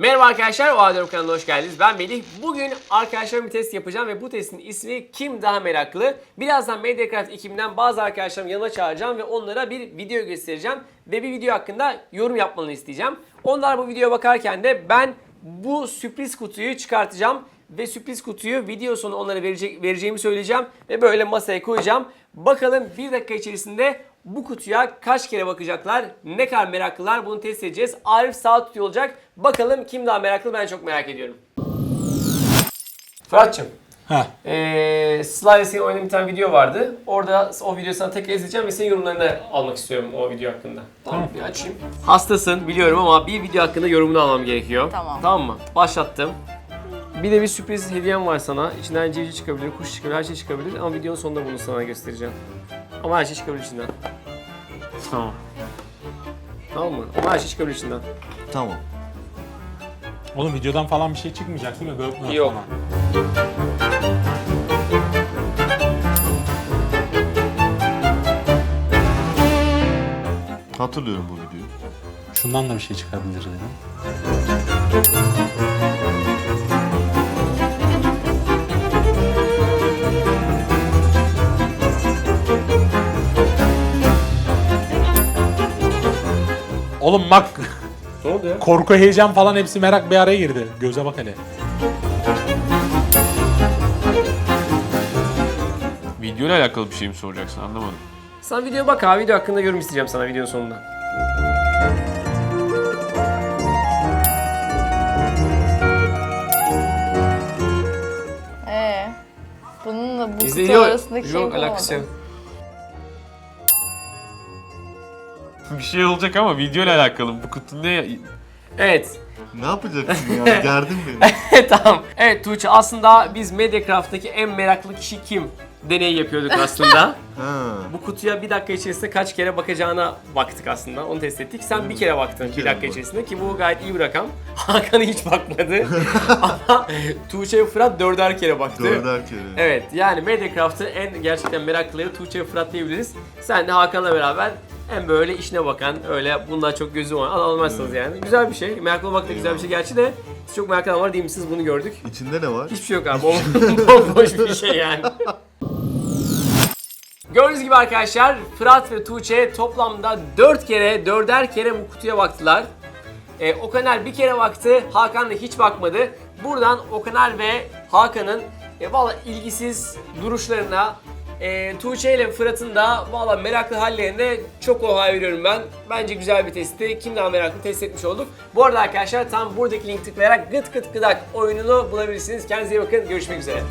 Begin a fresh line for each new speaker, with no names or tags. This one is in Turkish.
Merhaba arkadaşlar, o Adem kanalına hoş geldiniz. Ben Melih. Bugün arkadaşlarım bir test yapacağım ve bu testin ismi Kim Daha Meraklı? Birazdan Mediacraft ekibinden bazı arkadaşlarımı yanıma çağıracağım ve onlara bir video göstereceğim. Ve bir video hakkında yorum yapmalarını isteyeceğim. Onlar bu videoya bakarken de ben bu sürpriz kutuyu çıkartacağım. Ve sürpriz kutuyu video sonu onlara verecek, vereceğimi söyleyeceğim. Ve böyle masaya koyacağım. Bakalım bir dakika içerisinde bu kutuya kaç kere bakacaklar? Ne kadar meraklılar? Bunu test edeceğiz. Arif sağ tutuyor olacak. Bakalım kim daha meraklı ben çok merak ediyorum. Fırat'cığım.
Heh.
Ee, Slide'e senin oynadığın bir tane video vardı. Orada o videoyu sana tekrar izleyeceğim ve senin yorumlarını almak istiyorum o video hakkında. Tamam bir açayım. Hastasın biliyorum ama bir video hakkında yorumunu almam gerekiyor.
Tamam.
Tamam mı? Başlattım. Bir de bir sürpriz hediyem var sana. İçinden civciv çıkabilir, kuş çıkabilir, her şey çıkabilir ama videonun sonunda bunu sana göstereceğim. Ama her şey çıkabilir içinden. Tamam. Tamam mı? Ama her şey çıkabilir içinden.
Tamam.
Oğlum videodan falan bir şey çıkmayacak değil mi? Böyle
Yok.
falan.
Hatırlıyorum bu videoyu.
Şundan da bir şey çıkabilir dedim. Oğlum bak
Ne oldu ya?
korku heyecan falan hepsi merak bir araya girdi. Göze bak hele.
Video ile alakalı bir şey mi soracaksın anlamadım.
Sen videoya bak abi. Video hakkında yorum isteyeceğim sana videonun sonunda.
Ee, bununla bu
İzle
kutu
yok.
arasındaki şeyi
Yok alakası yok.
Bir şey olacak ama video ile alakalı. Bu kutu ne?
Evet.
Ne yapacaksın ya? Gerdin beni.
tamam. Evet Tuğçe aslında biz Mediacraft'taki en meraklı kişi kim? Deneyi yapıyorduk aslında.
Ha.
Bu kutuya bir dakika içerisinde kaç kere bakacağına baktık aslında. Onu test ettik. Sen bir kere baktın bir, dakika içerisinde ki bu gayet iyi bir rakam. Hakan hiç bakmadı. Ama Tuğçe ve Fırat dörder kere baktı.
Dörder kere.
Evet yani Mediacraft'ın en gerçekten meraklıları Tuğçe ve Fırat diyebiliriz. Sen de Hakan'la beraber en böyle işine bakan, öyle bundan çok gözü olan anlamazsınız yani. Güzel bir şey. Meraklı olmak da güzel bir şey. Gerçi de siz çok meraklı var değil misiniz bunu gördük.
İçinde ne var?
Hiçbir şey yok abi. Bom- Bomboş bir şey yani. Gördüğünüz gibi arkadaşlar Fırat ve Tuğçe toplamda 4 kere, 4'er kere bu kutuya baktılar. Ee, Okaner bir kere baktı, Hakan da hiç bakmadı. Buradan Okaner ve Hakan'ın e, valla ilgisiz duruşlarına, e, Tuğçe ile Fırat'ın da valla meraklı hallerine çok oha veriyorum ben. Bence güzel bir testti. Kim daha meraklı test etmiş olduk. Bu arada arkadaşlar tam buradaki link tıklayarak gıt gıt gıdak oyununu bulabilirsiniz. Kendinize iyi bakın. Görüşmek üzere.